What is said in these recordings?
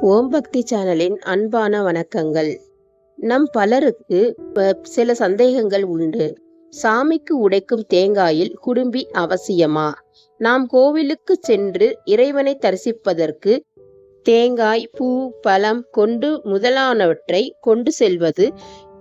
ஓம் பக்தி சேனலின் அன்பான வணக்கங்கள். நம் பலருக்கு ப- சில சந்தேகங்கள் உண்டு. சாமிக்கு உடைக்கும் தேங்காயில் குடும்பி அவசியமா? நாம் கோவிலுக்கு சென்று இறைவனை தரிசிப்பதற்கு தேங்காய் பூ பழம் கொண்டு முதலானவற்றை கொண்டு செல்வது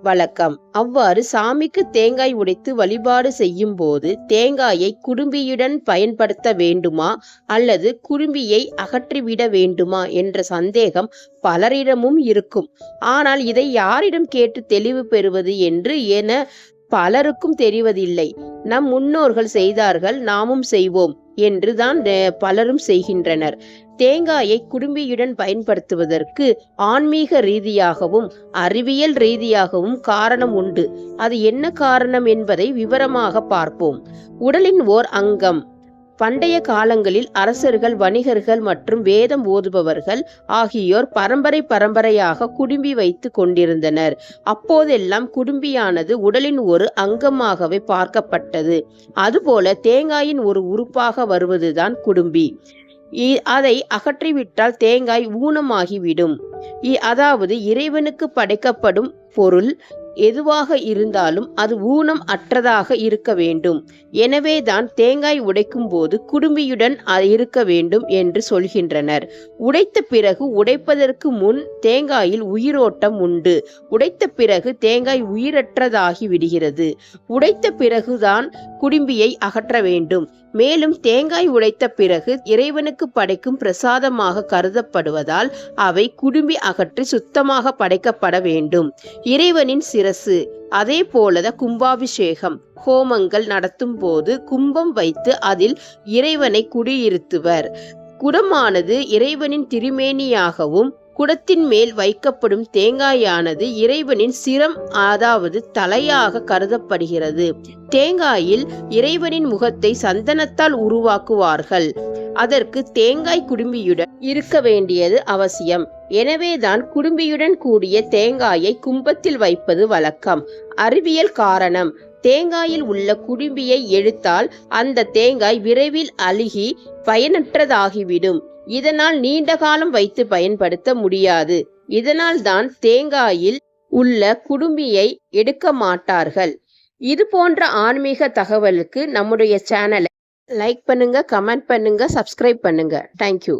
வழக்கம். அவ்வாறு சாமிக்கு தேங்காய் உடைத்து வழிபாடு செய்யும் போது தேங்காயை குடும்பியுடன் பயன்படுத்த வேண்டுமா? அல்லது குடும்பியை அகற்றிவிட வேண்டுமா? என்ற சந்தேகம் பலரிடமும் இருக்கும். ஆனால் இதை யாரிடம் கேட்டு தெளிவு பெறுவது என்று என பலருக்கும் தெரிவதில்லை. நம் முன்னோர்கள் செய்தார்கள் நாமும் செய்வோம். என்றுதான் பலரும் செய்கின்றனர். தேங்காயை குடும்பியுடன் பயன்படுத்துவதற்கு ஆன்மீக ரீதியாகவும் அறிவியல் ரீதியாகவும் காரணம் உண்டு. அது என்ன காரணம் என்பதை விவரமாக பார்ப்போம். உடலின் ஓர் அங்கம் பண்டைய காலங்களில் அரசர்கள் வணிகர்கள் மற்றும் வேதம் ஓதுபவர்கள் ஆகியோர் பரம்பரை பரம்பரையாக குடும்பி வைத்து கொண்டிருந்தனர். அப்போதெல்லாம் குடும்பியானது உடலின் ஒரு அங்கமாகவே பார்க்கப்பட்டது. அதுபோல தேங்காயின் ஒரு உறுப்பாக வருவதுதான் குடும்பி. இ- அதை அகற்றிவிட்டால் தேங்காய் ஊனமாகிவிடும். இ- அதாவது இறைவனுக்கு படைக்கப்படும் பொருள் எதுவாக இருந்தாலும் அது ஊனம் அற்றதாக இருக்க வேண்டும். எனவேதான் தேங்காய் உடைக்கும் போது குடும்பியுடன் இருக்க வேண்டும் என்று சொல்கின்றனர். உடைத்த பிறகு உடைப்பதற்கு முன் தேங்காயில் உயிரோட்டம் உண்டு. உடைத்த பிறகு தேங்காய் உயிரற்றதாகி விடுகிறது. உடைத்த பிறகுதான் குடும்பியை அகற்ற வேண்டும். மேலும் தேங்காய் உடைத்த பிறகு இறைவனுக்கு படைக்கும் பிரசாதமாக கருதப்படுவதால் அவை குடும்பி அகற்றி சுத்தமாக படைக்கப்பட வேண்டும். இறைவனின் சிரசு. அதே போலத கும்பாபிஷேகம் ஹோமங்கள் நடத்தும் போது கும்பம் வைத்து அதில் இறைவனை குடியிருத்துவர். குடமானது இறைவனின் திருமேனியாகவும் குடத்தின் மேல் வைக்கப்படும் தேங்காயானது இறைவனின் சிரம் அதாவது தலையாக கருதப்படுகிறது. தேங்காயில் இறைவனின் முகத்தை சந்தனத்தால் உருவாக்குவார்கள். அதற்கு தேங்காய் குடும்பியுடன் இருக்க வேண்டியது அவசியம். எனவேதான் குடும்பியுடன் கூடிய தேங்காயை கும்பத்தில் வைப்பது வழக்கம். அறிவியல் காரணம். தேங்காயில் உள்ள குடும்பியை எடுத்தால் அந்த தேங்காய் விரைவில் அழுகி பயனற்றதாகிவிடும். இதனால் நீண்ட காலம் வைத்து பயன்படுத்த முடியாது. இதனால் தான் தேங்காயில் உள்ள குடும்பியை எடுக்க மாட்டார்கள். இது போன்ற ஆன்மீக தகவலுக்கு நம்முடைய சேனலை லைக் பண்ணுங்கள் கமெண்ட் பண்ணுங்கள் சப்ஸ்கிரைப் பண்ணுங்கள் தேங்க்யூ